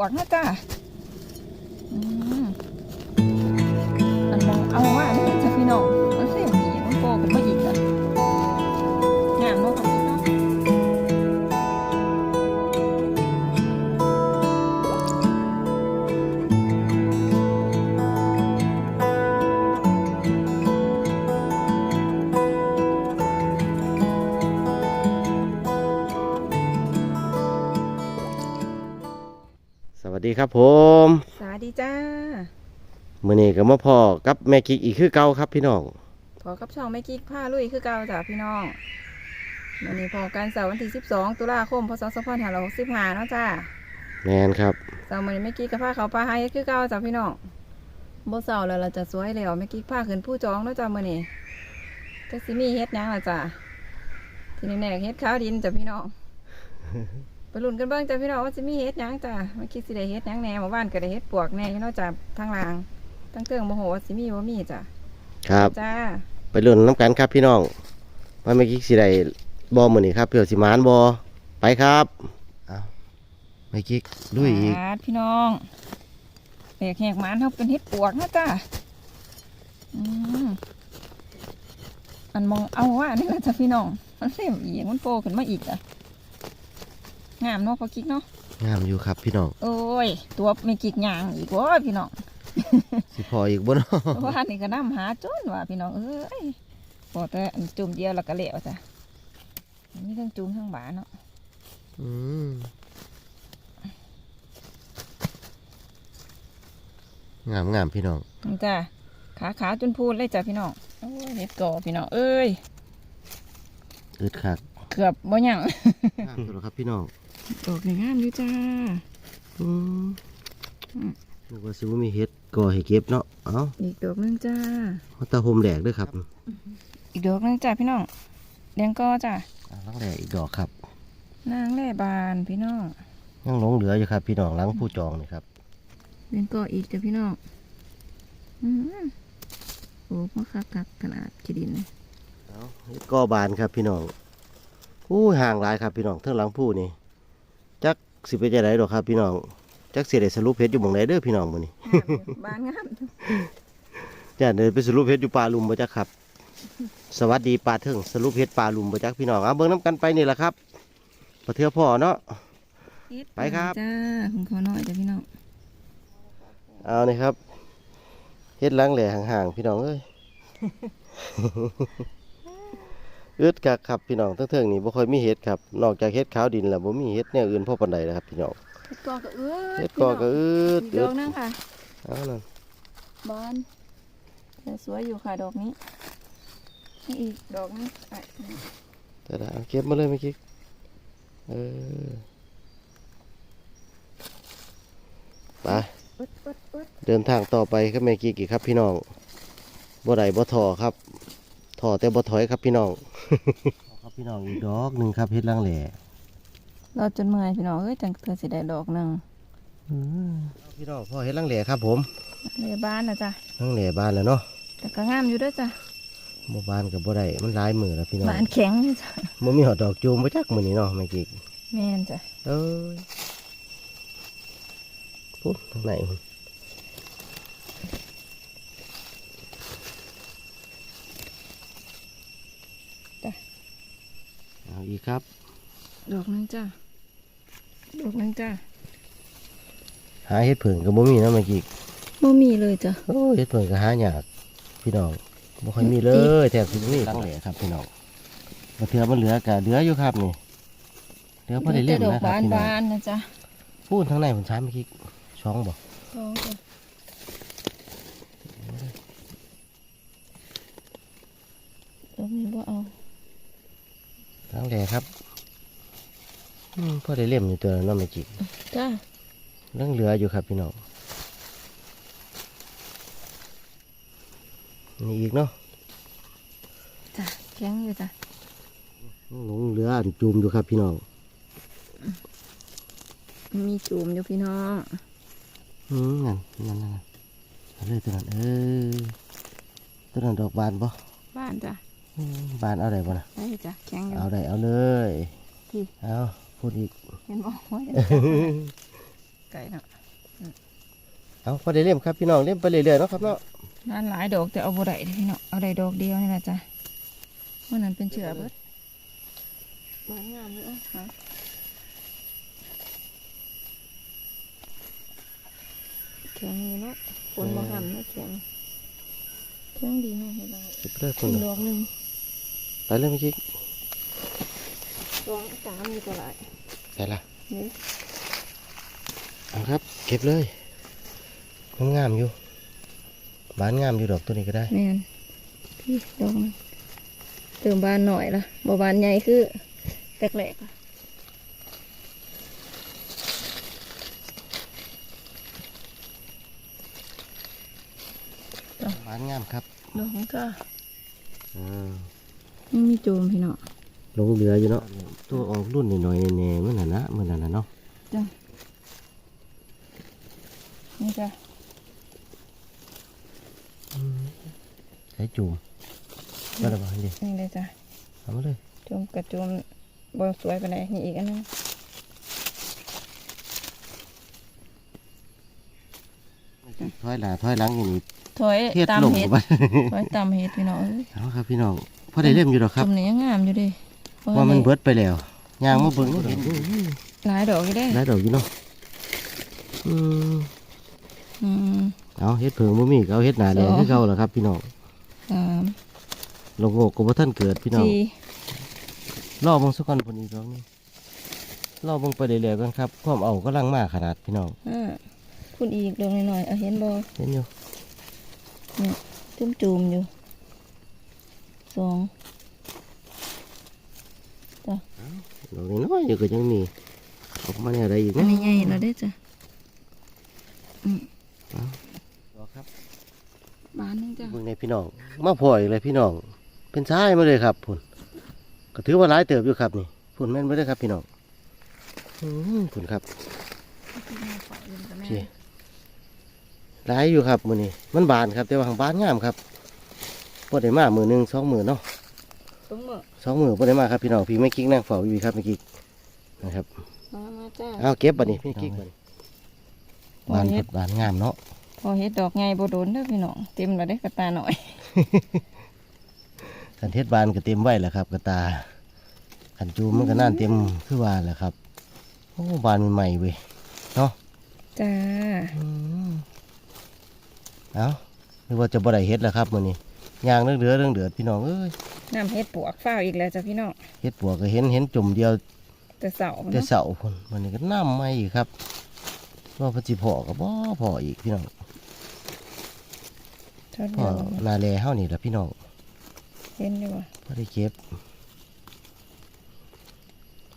วกนะจ้าอืม วัสดีครับผม สวัสดีจ้ามื้อนี้ก็มาพ่อกับแม่กิ๊กอีกคือเก่าครับพี่น้องพอกับช่องแม่กิ๊กผ้าลุยคือเก่าจ้ะพี่น้องวันนี้พอการเสาร์วันที่ 12 ตุลาคมพศ2565เนาะจ้าแมนครับเสาร์มื้อนี้แม่กิ๊กกับผ้าเขาวปลาไฮคือเก่าจ้ะพี่น้องบ่เสาร์แล้วเราจะสวยแล้วแม่กิ๊กผ้าขึ้นผู้จองเนาะจ้ะมื้อนี้จักสิมีเฮ็ดหยังล่ะจ้ะทีนี้แน่เฮ็ดขาวดินจ้ะพี่น้อง ไปลุ้นกันเบิ่งจ้ะพี่น้องว่าจะมีเฮ็ดหยังจ้ะแม่กิ๊กสิได้เฮ็ดหยังแหน่เมื่อวานก็ได้เฮ็ดปวกแหน่อยู่เนาะจ้ะทางล่างทั้งเทิงบ่ฮู้ว่าสิมีบ่มีจ้ะครับ จ้าไปลุ้นน้ำกันครับพี่น้องว่าแม่กิ๊กสิได้บ่มื้อนี้ครับเพื่อสิมานบ่ไปครับเอาแม่กิ๊กลุยอีกปาดพี่น้องแบกแหกหมันเขาเป็นเห็ดปวกนะจ้าอืมอันมองเอาว่านี่แหละจ้ะพี่น้องมันเสียมอีกมันโปขึ้นมาอีกอะ งามเนาะพอกิ๊กเนาะงามอยู่ครับพี่น้องโอ้ย ตัวไม่กิกยางอีกว้ยพี่น้องสิพออีกบ่เนาะเพราะว่านี่ก็น้ำหาจนว่าพี่น้องเอ้ยพอแต่อันจุ่มเดียวแล้วก็เละจ้ะอันนี้ทั้งจุ่มทั้งบานเนาะอืมงามงามพี่น้องนี่จ้ะขาขาจนพูดเลยจ้ะพี่น้องโอ้ยเห็ดก่อพี่น้องเอ้ยอึดคักเกือบบ่หยังงามอยู่แล้วครับพี่น้อง ดอกนี่งามอยู่จ้าอืมอืมนึกว่าสิบ่มีเฮ็ดก่อให้เก็บเนาะ เอ้าอีกดอกหนึงจ้ามาตาโฮมแดกเด้วยครับ อีกดอกหนึงจ้าพี่น้องเลี้ยงก็จ้าอ่าลังแดกอีกดอกครับ นางแร่บานพี่น้อง ยังหลงเหลืออยู่ครับ พี่น้องหลังผู้จองนี่ครับเลี้ยงก็อีกจ้าพี่น้องอืมโอ้มาคักคักๆขนาดขีดินเลยเอาเฮ็ดก็บานครับพี่น้องอู้ห่างหลายครับพี่น้องเทิงหลังผู้นี่จัก สิไปจะไดดอกครับพี่น้องจักสิได้สรุปเพชรอยู่หม่องใดเด้อพี่น้องมื้อนี้งามอยู่บานงามจ้าเดินไปสรุปเพชรอยู่ป่าลุมบ่จักครับ สวัสดีป่าเทิงสรุปเพชรป่าลุมบ่จักพี่น้องเอาเบิ่งน้ำกันไปนี่แหละครับประเทือพ่อเนาะ ไปครับ จ้าคุณขอหน่อยจ้าพี่น้องเอานี่ครับเฮ็ดหลังแหล่ห่างๆพี่น้องเอ้ย อึดกักครับพี่น้องทั้งเทิงนี่บ่ค่อยมีเห็ดครับนอกจากเห็ดขาวดินแล้วบ่มีเห็ดแนวอื่นพอปานใดนะครับพี่น้องเห็ดกอก็เอื้อเห็ดก็ก็อึดอีกดอึอดกหนึงค่ะเอานั่นบานแต่สวยอยู่ค่ะดอกนี้นี่อีกดอกหนึงอะแต่ละเอาเก็บมาเลยเมื่อกี้เออไปอึดอึดอึดเดินทางต่อไปครับแม่กิ๊กอีกครับพี่น้องบ่ได้บ่ถอครับถอแต่บ่ถอยครับพี่น้อง ครับพี่น้องอีกดอกหนึ่งครับเฮ็ดหลังแหล่รอจนเมื่อยพี่น้องเอ้ยจังเธอสิได้ดอกหนึ่งพี่น้องพ่อเฮ็ดหลังแหล่ครับ ผมเลยบ้านนะจ๊ะหลังแหล่บ้านแล้วเนาะแต่ก็งามอยู่เด้วยจ้ะบ่บ้านกับบ่ได้มันหลายมือแล้วพี่น้องบ้านแข็งอยู่จ้ะบ่มีหอดดอกจูมบ่จักมื้อนี้เนาะแม่กิ๊กแม่นจ้ะเอ้ยพุ่นทางไหนพุ่น เอาอีกครับ ดอกหนึงจ้ะดอกหนึงจ้ะหาเฮ็ดเผิงก็บ่มีเนาะแม่กิ๊กบ่มีเลยจ้ะโอ้ยเฮ็ดเผิงก็หายากพี่น้องบ่ค่อยมีเลยแทบสิบ่มีหลังแหล่ครับพี่น้องบ่เทื่อมันเหลือก็เหลืออยู่ครับนี่เหลือพอได้เล่นแต่ดอกนะครับบานพี่น้องบานๆนะจ๊ะพูดทางในผมใช้เมื่อกี้ช่องบ่ดอกจ้ะดอกนี้บ่เอา ทางแหล่ครับอืมพอได้เล่มอยู่ตัวเน้องเมื่อกี้จ้ะเรื่องเหลืออยู่ครับพี่น้องนี่อีกเนาะจ้ะแข็งอยู่จ้ะหลงเหลืออันจูมอยู่ครับพี่น้องมีจุ่มอยู่พี่น้องอืมนั่นนั่นนั่นนั่นเอาเลยตัวนั้นเออตัวนั้นดอกบานบ่บ้านจ้ะอืม บานเอาได้บ่นะได้จ้ะแข็งอยู่เอาได้เอาเลยที่เอาพูดอีกเห็นบ่โอ้ยไก่เนาะเอาพอได้เล่มครับพี่น้องเล่มไปเรื่อยๆเนาะครับเนาะด้านหลายดอกแต่เอาบ่ได้เด้อพี่เนาะเอาได้ดอกเดียวนี่นะจ๊ะมันนั้นเป็นเชือเบิดบานงามเลยอะค่ะแข็งอยู่เนาะคนบ่ทำเนาะแข็งแข็งดีแม่เห็นแล้วเก็บไปเลยคุอีณกดอกหนึ่ง ไปเลยเมื่อกี้ดอกสามอยู่ก็หลายใส่ละนี่เอาครับ เก็บเลยมันงามอยู่บานงามอยู่ดอกตัวนี้ก็ได้แม่นพี่ดอกหนึงเติมบานหน่อยละบ่บานใหญ่คือแตกๆอะบานงามครับดอกของก็อ่า ยังมีโจมพี่เนาะลงเรืออยู่เนาะตัวออกรุ่นหน่อยๆแน่ๆมันน่ะนะมันน่ะนะเนาะจ้ะนี่จ้ะใช้จูมมาละบ้านดินี่เลยจ้ะเอามาเลยโจมกับโจมบ่สวยไปไหนใดนี่อีกอันนึงถอยหน้าถอยหลังอย่างนี้ถอยเทียดตามลงเห็ดไปถอยตามเห็ดพี่น้องเอ้ยเอาครับพี่น้อง พอได้เล่มอยู่ดอกครับจุ่มนี่ยังงามอยู่เดิว่ามันเบิดไปแล้วยางมาเบิ่งเห็นอยู่หลายดอกอยู่เด้หลายดอกอยู่เนาะอืมอืมเอาเฮ็ดเผิงบ่มีก็เอาเฮ็ดหนาแดงสองคือเก่าล่ะครับ พี่น้องสามลงโงกก็บ่ทันเกิดพี่น้องสี่รอเบิ่งสักก่อนพุ่นอีกดอกหนึงรอเบิ่งไปเรื่อยๆกันครับความเอากำลังมาขนาดพี่น้องห้าคุณอีกดอกหน่อยๆเอาเห็นบ่เห็นอยู่จุ่มจุ่มๆอยู่ สองดอกนี้น้อยอยู่ก็ยังมีออกมาแนวใดอีกอันนะนี้ใหญ่แล้วได้อจ้ะดอกครับบานหนึงจ้ะเบิ่งในพี่น้องมาพออีกเลยพี่น้อง เป็นชายมาเลยครับพุ่นก็ถือว่าหลายเติบอยู่ครับนี่พุ่นแม่นบ่ได้ครับพี่น้องอืมพุ่นครับโอเคหลายอยู่ครับมือนี้มันบานครับ แต่ว่าทางบานงามครับ พอได้มามือหนึ่งสองมือเนาะตรงมือสองมือพอได้มาครับพี่น้องพี่ไม่กิ๊กนั่งเฝ้าอยู่ครับไม่กิ๊กนะครับมามาจ้าเอาเก็บบัดนี้พี่กิ๊กบัดนี้โอ้บานเฮ็ดบานงามเนาะพอเฮ็ดดอกใหญ่บ่โดนเด้อพี่น้องเต็มแล้วเด้อกระตาหน่อยกันเทศบานก็เต็มไว้แหละครับ กระตาขันจูมมันก็น่านเต็มคือว่าแหละครับโอ้บานใหม่ๆเว้ยเนาะจ้าอืมเอาหรือว่าจะบ่ได้เฮ็ดแล้วครับมื้อนี้ ยางเรื่องเดือเรื่องเดือดพี่น้องเอ้ยน้ำเฮ็ดปวกฟ้าวอีกแล้วจ้ะพี่น้องเฮ็ดปวกก็เห็นเห็นจุ่มเดียวแต่เสาแต่เนาะเสาคนวันนี้ก็น้ำไม่อีกครับว่าเพนจิพอกับบ่พออีกพี่น้องเท่าพ่อเดียวนาแลเฮานี่แหละพี่น้องเห็นอยู่ว่าพอได้เก็บ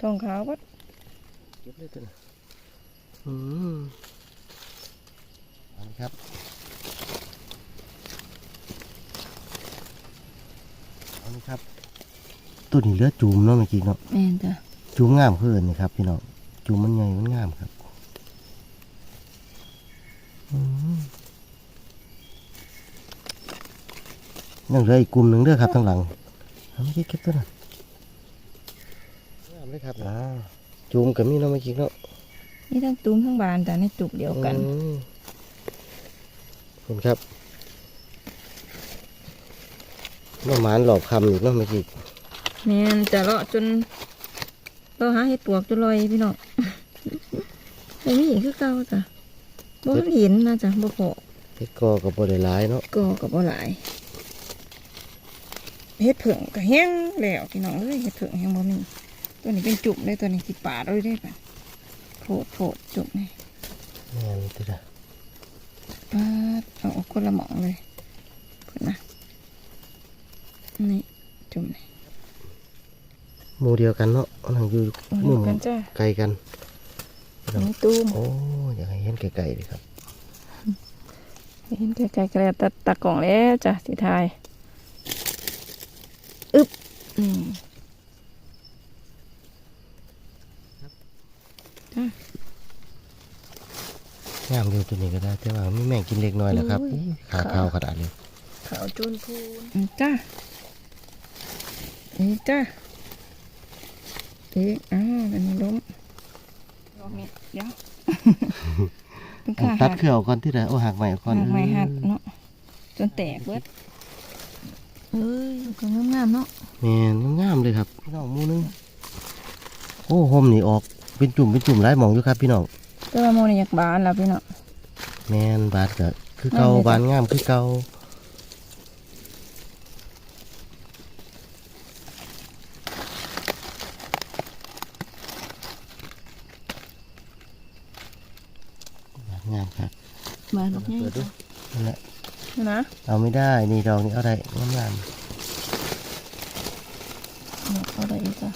ทองขาวบ่เก็บเลยตัวนะอืมอันนี้ครับอันนี้ ครับตัวนี้เหลือจูมเนาะเมื่อกี้เนาะแม่นจ้ะจูมงามเพื่อนนี่ครับพี่น้องจูมมันใหญ่มันงามครับอืมยังเหลืออีกกลุ่มหนึ่งเด้อครับทั้างหลังเอาไม่คิดเก็บตัวนั้นงามเลยครับอ่าจูมกับมีเนาะเมื่อกี้เนาะนี่ทั้งตุ้มทั้งบานจ้ะในจุกเดียวกันอืมขอบคุณครับ น้ำหมานหลอกคำอีกเนาะเมื่อกี้แม่นจะเลาะจนเราหาเห็ดปวกจนลอยพี่น้องแต่ไม่เห็นคือเก่าจ้ะบ่เห็นนะจ้ะบ่พอเฮ็ดกอกับบริหลายเนาะก็กับบ่หลายเห็ดเผิงก็แห้งแล้วพี่น้องเอ้ยเห็ดเผิงแห้งบ่มีตัวนี้เป็นจุ่มเลยตัวนี้สิปาดเลยได้ปะโผดโผดจุ่มนี่แม่นติดอะปาดเอาออกคนละหมองเลยพุ่นนะ นี่จุ่มนี่หมู่เดียวกันเนาะนั่งอยู่เอามุดูมกันจ้าไกลกันอันนี้ตู้มโอ้อยากให้เห็นไกลๆเลยครับเห็นไกลๆกระตัดตากล่องแล้วจ้ะสิทายอึ๊บอืมงามอยู่ตัวนี้ก็ได้ แต่ว่ามีแม่งกินเล็กน้อยแหละครับอู้ขาขาวขนาดนี้ขาวจุนพูนจ้า นี่จ้าเอ๊ะอ้าวอันนี้ล้มรอบนี้เดี๋ยวเป็นขาตัหัดกเครือออกก่อนที่ไหนโอ้หักใหม่ก่อนหักไม้หักเนาะจนแตกเบิดเอ้ยก็งามๆเนาะแม่นงามๆเลยครับพี่น้องหมูนึงโอ้ห่มนี่ออกเป็นจุ่มเป็นจุ่มหลายหมองอยู่ครับพี่น้องแต่ว่าโมนี่อยากบานแล้วพี่เนาะแม่นบาดก็คือเก่านั่นเลยจ้ะบานงามคือเก่าบานงามครับ บานดอกใหญ่เปิดดูนั่นแหละนะเอาไม่ได้นี่ดอกนี้เอาได้งามงามเนี่ยเอาได้อีกจ้ะ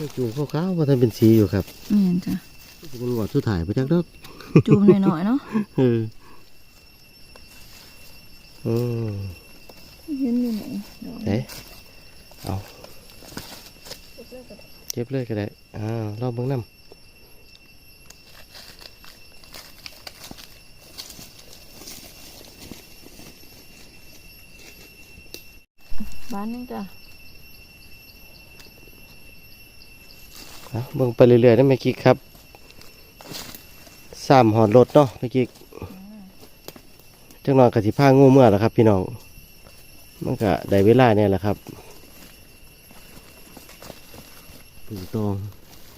นี่จูงขาวๆว่าท่านเป็นสีอยู่ครับนี่นจ้ะจะเป็นหวอดสุดถ่ายไปจักดอกจูมหน่อยๆเนาะเอออืมยืนอยู่ไหนดอกเอ๊ะเอาเก็บเลยก็ได้อ่าลองเบิ่งน้ำ บานนึงจ้ะเอาเบิ่งไปเรื่อยๆได้ไหมกิ๊กครับสามหอดรถเนาะไหมกิ๊กจังหน่อยกะสิผ้างูเมื่อแล้วครับ พี่น้องมันก็ได้เวลาเนี่ยแหละครับถึงตรง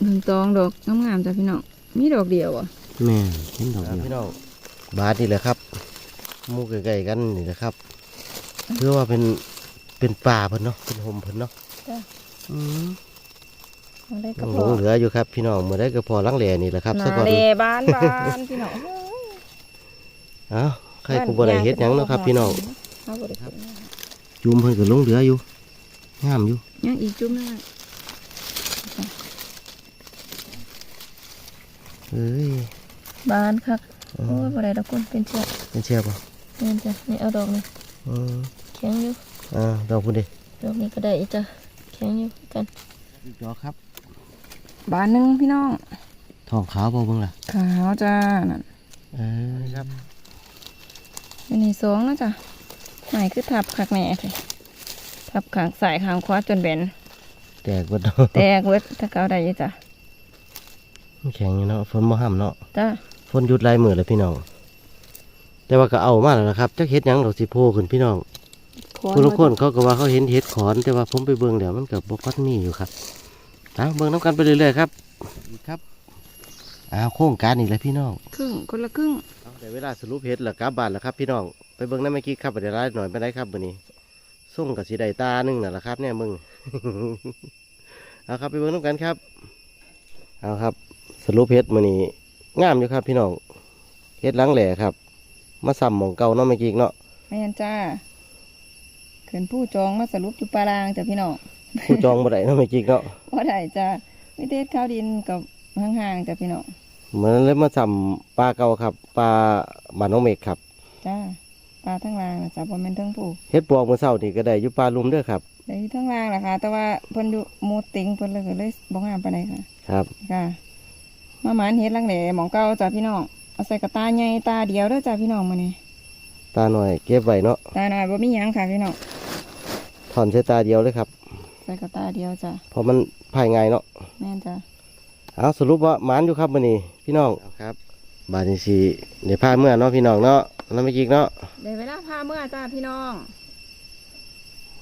หนึ่งตองดอกงามๆจ้ะพี่น้องมีดอกเดียวอะแม่นเห็นดอกเดียวพี่น้องบาทนี่แหละครับหมู่ใกล้ๆกันนี่แหละครับเพื่อว่าเป็น เป็นป่าเพิ่นเนาะเป็นโฮมเพิ่นเนาะจ้ะ อืมเอาได้ก็ยังพหลองเหลืออยู่ครับ พี่น้องเมื่อได้ก็พอลังแหล่นี่แหละครับนาซะก่อนเลบานบานพี่น้องเอ้าใครกูบ่ได้เฮ็ดหยังเนาะครับ พี่น้องเอาบ่ได้เฮ็ดหยังจุ่มเพิ่นก็หลงเหลืออยู่งามอยู่ยังอีกจุ่มหนึงอะเอ้ยบานคักอืโอ้มยบ่ได้ดอกคนเป็นเชือกเป็นเชียบบ่นี่จ้ะนี่เอาดอกนี่อืมแข็งอยู่ อ่าดอกพุ่นดิดอกนี้ก็ได้อีกจ้ะแข็งอยู่กันดอกครับ บานหนึงพี่น้อง ทองขาวบ่เบิ่งล่ะขาวจ้านั่นเออครับอันนี้สองนะจ้ะไหนคือทับคักแหน่เลยทับขางสายขางขวาจนแบนแตกเบิดเนาะแตกเวิดถ้าเกาได้อยู่จ้ะมันแข็งอยู่เนาะฝนบ่ห้ํเนาะจ้าฝนหยุดหลายมื้อแล้วพี่น้อง แต่ว่าก็เอามาแล้วนะครับจักเฮ็ดหยังดอกสิโผล่ขึ้นพี่น้อง ผู้ละคนเขาก็ว่าเขาเห็นเห็ดขอนแต่ว่าผมไปเบิ่งเดี๋ยวมันกับบกัดมีอยู่ครับเอาเบิ่งน้ำกันไปเรื่อยๆครับครับอ้าวโครงการนี่แหละพี่น้องครึ่งคนละครึ่งเอาแต่เวลาสรุปเห็ดแล้วกลับบ้านแล้วครับ พี่น้องไปเบิ่งน้ำเมื่อกี้ครับไปได้ร้ายหน่อยไปได้ครับวันนี้ส่งกับสีใดตาหนึ่งน่ะละครับ เนี่ยมึงเอาครับไปเบิ่งน้ำกันครับเอาครับ สรุปเห็ดมื้อนี้งามอยู่ครับ พี่น้องเห็ดหล้างแหล่ครับ มาซ้ำหมองเก่าเนาะเมื่อกี้เนาะแม่นจ้า เขินผู้จองมาสรุปอยู่ปารางจ้ะพี่น้องผู้จองบ่ได้เนาะเมื่อกี้เนาะว่าได้จ้าไม่เด็ดข้าวดินกับห่างๆจ้ะพี่น้องเหมือนเลยมาสัมปลาเก่าครับปลาบานน้องเมฆครับจ้าปลาทั้งรางนะจ้ะบ่แม่นทั้งผู้เฮ็ดปวกเมื่อเช้านี่ก็ได้อยู่ปลาลุมเด้อครับได้อยู่ทั้งรางล่ะค่ะ แต่ว่าเพิ่นอยู่หมูติงเพิ่นเลยก็เลยบ่งามปานใดค่ะ ครับค่ะมาหมานเฮ็ดลังแหล่หมองเก่าจ้ะพี่น้องเอาใส่กระตาใหญ่ตาเดียวเด้อจ้ะพี่น้องมื้อนี้ตาหน่อยเก็บไว้เนาะตาหน่อยบ่มีหยังค่ะพี่น้องถ อนใส่ตาเดียวเลยครับใส่กระตาเดียวจ้ะเพราะมันพายง่ายเนาะแม่นจ้ะเอาสรุปว่าหมานอยู่ครับมื้อนี้พี่น้องครับ บาดนี้สิได้พาเมื่อเนาะพี่น้องเนาะแล้วไม่กิกเนาะได้เวลาพาเมื่อจ้าพี่น้อง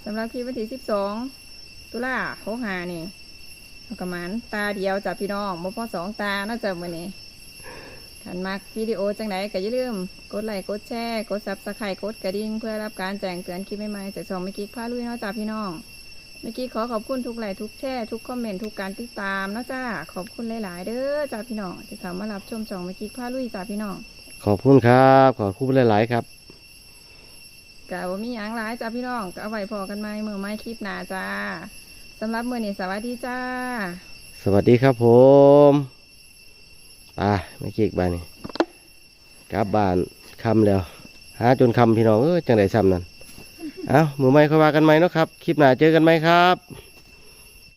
สำหรับคลิปวันที่12ตุลา65นี่เอากระหมานตาเดียวจ้ะพี่น้องบ่พอสองตาเนาะจ้ะมื้อนี้ ขันมักวิดีโอจังไดก็อย่าลืม กดไลค์กดแชร์กด Subscribe กดกระดิ่งเพื่อรับการแจ้งเตือนคลิปใหม่ๆจากช่องเมื่อกี้พาลุยเนาะจ้ะพี่น้องเมื่อกี้ขอขอบคุณทุกไลค์ทุกแชร์ทุกคอมเมนต์ทุกการติดตามเนาะจ้าขอบคุณหลายๆ เด้อจ้าพี่น้องที่เข้ามารับชมช่องเมื่อกี้พาลุยจ้าพี่น้องขอบคุณครับ ขอบคุณหลายๆครับกะว่ามีหยังหลายจ้าพี่น้องก็เอาไว้พอกันไหมมือไม้คลิปหน้าจ้าสำหรับมือนี้สวัสดีจ้า สวัสดีครับผม ไปไม่กิกบ้านนี่กลับบ้านคำแล้ว หาจนคำพี่น้องเออจังไดซ้ำนั่น เอามือไม่ค่อยว่ากันไหมเนาะครับ คลิปหน้าเจอกันไหมครับ